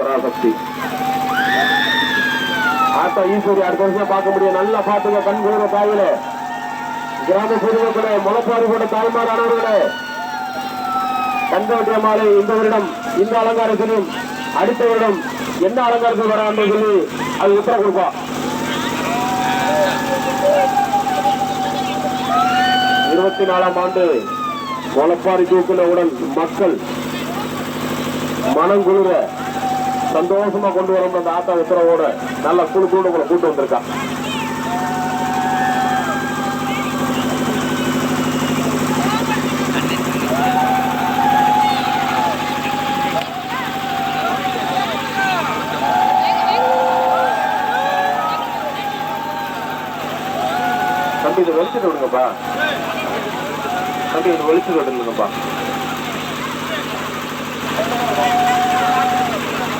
Parasakthi. Auto Eswari அடுத்த வருஷம் பார்க்க முடியும். நல்லா பாட்டுங்க கண் குளிர தாயில. கிராம பொதுமக்களே முளப்பாறு கூட தாய்மாரானவர்களே. தங்கவட்டிய மாலை இந்த வருடம் இந்த அலங்காரத்திலும் அடுத்த வருடம் என்ன அலங்காரத்தில் வரான்னு சொல்லி அது உத்தரவு கொடுப்பா. இருபத்தி நாலாம் ஆண்டு முளப்பாறு தூக்கின உடன் மக்கள் மனம் குளிர சந்தோஷமா கொண்டு வரணும் அந்த ஆட்டா உத்தரவோட நல்ல குழு குழு உங்களை கூட்டு வந்திருக்கான் தம்பி இதை வெளிச்சிட்டு விடுங்கப்பா. தம்பி இதை வெளிச்சிட்டு விடுங்கப்பா.